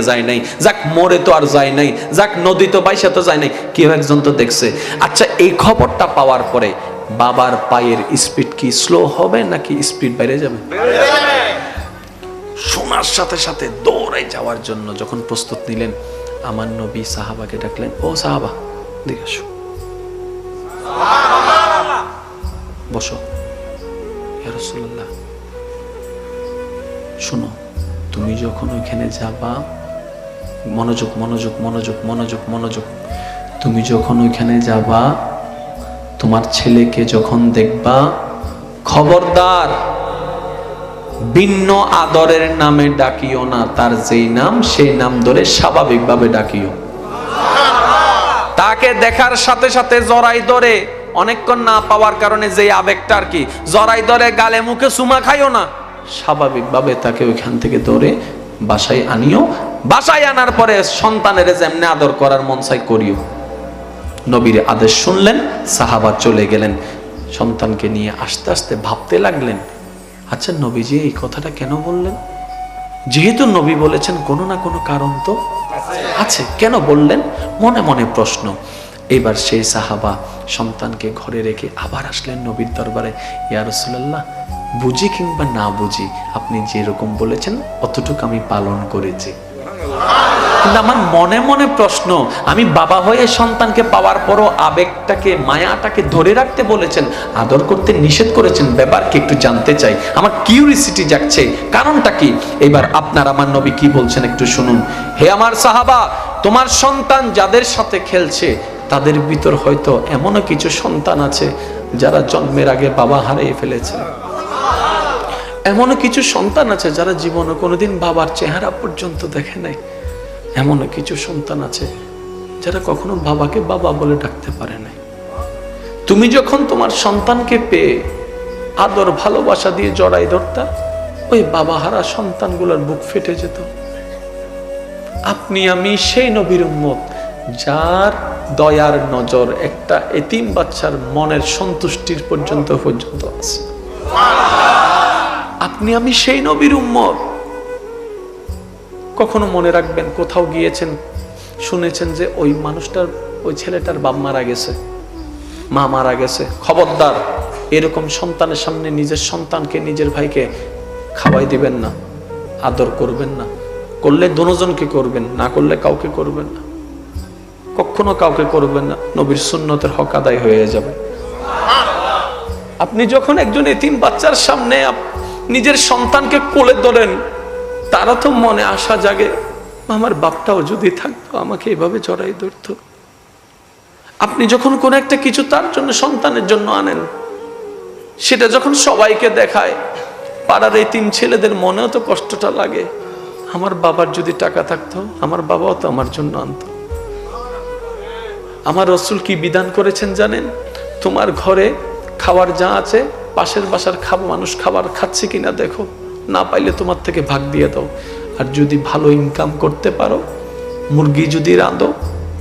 যায় নাই। যাক, মরে তো আর যায় নাই। যাক, নদী তো তো যায় নাই। কেউ একজন তো দেখছে। আচ্ছা এই খবরটা পাওয়ার পরে বাবার পায়ের স্পিড কি স্লো হবে নাকি স্পিড বাইরে যাবে? শোনার সাথে সাথে দৌড়ে যাওয়ার জন্য যখন প্রস্তুত নিলেন, আমার নবী সাহাবাকে ডাকলেন, ও সাহাবা, দিকে আসো। বসো। শোনো, তুমি যখন ওইখানে যাবা মনোযোগ মনোযোগ মনোযোগ মনোযোগ মনোযোগ। তুমি যখন ওইখানে যাবা, তোমার ছেলেকে যখন দেখবা, খবরদার, ভিন্ন আদরের নামে ডাকিও না, তার যেই নাম, সেই নাম ধরে স্বাভাবিকভাবে ডাকিও। তাকে দেখার সাথে সাথে জরাই ধরে, অনেকক্ষণ না পাওয়ার কারণে যে আবেগটা আর কি জরাই ধরে গালে মুখে সুমা খাইও না, স্বাভাবিকভাবে তাকে ওইখান থেকে ধরে বাসায় আনিও বাসায় আনার পরে সন্তানের যেমনি আদর করার মন চাই করিও। নবীর আদেশ শুনলেন, সাহাবা চলে গেলেন, সন্তানকে নিয়ে আস্তে আস্তে ভাবতে লাগলেন। আচ্ছা নবীজি, এই কথাটা কেন বললেন? যেহেতু নবী বলেছেন, কোনো না কোনো কারণ তো আছে। কেন বললেন? মনে মনে প্রশ্ন। এবার সেই সাহাবা সন্তানকে ঘরে রেখে আবার আসলেন নবীর দরবারে। ইয়া রাসূলুল্লাহ, বুঝি কিংবা না বুঝি, আপনি যেরকম বলেছেন, অতটুকু আমি পালন করেছি। কিন্তু আমার মনে মনে প্রশ্ন, আমি বাবা হয়ে সন্তানকে পাওয়ার পরও আবেগটাকে, মায়াটাকে ধরে রাখতে বলেছেন, আদর করতে নিষেধ করেছেন, ব্যাপারকে একটু জানতে চাই। আমার কিউরিসিটি জাগছে, কারণটা কি? এবার আপনার আমার নবী কি বলছেন একটু শুনুন। হে আমার সাহাবা, তোমার সন্তান যাদের সাথে খেলছে, তাদের ভিতর হয়তো এমনও কিছু সন্তান আছে যারা জন্মের আগে বাবা হারিয়ে ফেলেছে। এমনও কিছু সন্তান আছে যারা জীবনে কোনোদিন বাবার চেহারা পর্যন্ত দেখে নাই। এমনও কিছু সন্তান আছে যারা কখনো বাবাকে বাবা বলে ডাকতে পারে নাই। তুমি যখন তোমার সন্তানকে পেয়ে আদর, ভালোবাসা দিয়ে জড়াই ধরতা, ওই বাবা হারা সন্তানগুলোর বুক ফেটে যেত। আপনি, আমি সেই নবীর উম্মত যার দয়ার নজর একটা এতিম বাচ্চার মনের সন্তুষ্টির পর্যন্ত পর্যন্ত আছে। আপনি, আমি সেই নবীর উম্মত। কখনো মনে রাখবেন, কোথাও গিয়েছেন, শুনেছেন যে ওই মানুষটার, ওই ছেলেটার বাপ মারা গেছে। মা মারা গেছে। খবরদার, এরকম সন্তানের সামনে নিজের সন্তানকে, নিজের ভাইকে খাওয়াই দিবেন না, আদর করবেন না। করলে দুজনকে করবেন, না করলে কাউকে করবেন না। কখনো কাউকে করবেন না, নবীর সুন্নতের হক আদায় হয়ে যাবে। আপনি যখন একজন এতিম বাচ্চার সামনে নিজের সন্তানকে কোলে ধরেন, তারা তো মনে আশা জাগে, আমার বাপটাও যদি থাকতো, আমাকে এভাবে জড়াই ধরতো। আপনি যখন কোন একটা কিছু তার জন্য, সন্তানের জন্য আনেন, সেটা যখন সবাইকে দেখায়, পাড়ার এই তিন ছেলেদের মনেও তো কষ্টটা লাগে। আমার বাবার যদি টাকা থাকতো, আমার বাবাও তো আমার জন্য আনতো। আমার রসুল কি বিধান করেছেন জানেন? তোমার ঘরে খাওয়ার যা আছে পাশের বাসার খাবার মানুষ খাবার খাচ্ছে কিনা দেখো। না পাইলে তোমার থেকে ভাগ দিয়ে দাও। আর যদি ভালো ইনকাম করতে পারো, মুরগি যদি রাঁধো,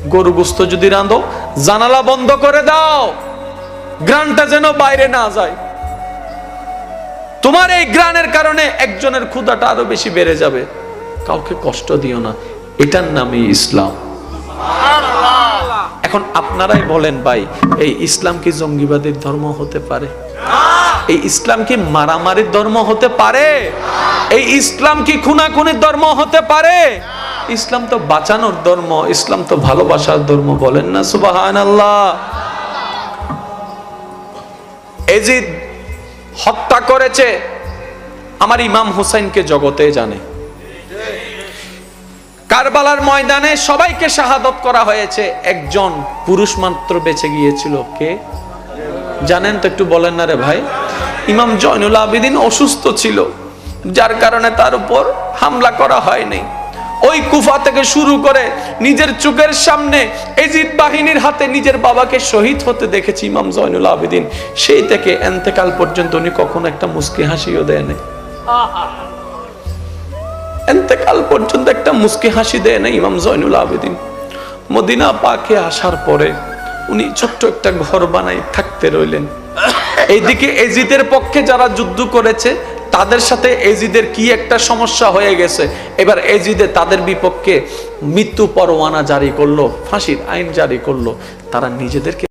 গরু গোস্ত যদি রাঁধো, জানালা বন্ধ করে দাও। গ্রানটা যেন বাইরে না যায়। তোমার এই গ্রানের কারণে একজনের ক্ষুদাটা আরও বেশি বেড়ে যাবে। কাউকে কষ্ট দিও না। এটার নামই ইসলাম। এখন আপনারাই বলেন ভাই, এই ইসলাম কি জঙ্গিবাদের ধর্ম হতে পারে? এই ইসলাম কি মারামারির ধর্ম হতে পারে? এই ইসলাম কি খুনাখুনির ধর্ম হতে পারে? ইসলাম তো বাঁচানোর ধর্ম, ইসলাম তো ভালোবাসার ধর্ম বলেন না সুবাহান আল্লাহ এজিদ হত্যা করেছে, আমার ইমাম হুসাইনকে জগতে জানে। কারবালার ময়দানে সবাইকে শাহাদত করা হয়েছে, একজন পুরুষ মাত্র বেঁচে গিয়েছিল, কে? জানেন তো একটু বলেন না রে ভাই। ইমাম জয়নুল আবেদিন অসুস্থ ছিল যার কারণে তার উপর হামলা করা হয়নি। ওই কুফা থেকে শুরু করে নিজের চোখের সামনে এজিদ বাহিনীর হাতে নিজের বাবাকে শহীদ হতে দেখেছি ইমাম জয়নুল আবেদিন। সেই থেকে এন্তেকাল পর্যন্ত উনি কখনো একটা মুস্কি হাসিও দেয়নি এন্তেকাল পর্যন্ত একটা মুস্কি হাসি দেয় না ইমাম জয়নুল আবেদিন। মদিনা পাকে আসার পরে উনি ছোট্ট একটা ঘর বানাই থাকতে রইলেন। এইদিকে এজিদের পক্ষে যারা যুদ্ধ করেছে, তাদের সাথে এজিদের কি একটা সমস্যা হয়ে গেছে? এবার এজিদে তাদের বিপক্ষে মৃত্যু পরোয়ানা জারি করল, ফাঁসির আইন জারি করল। তারা নিজেদেরকে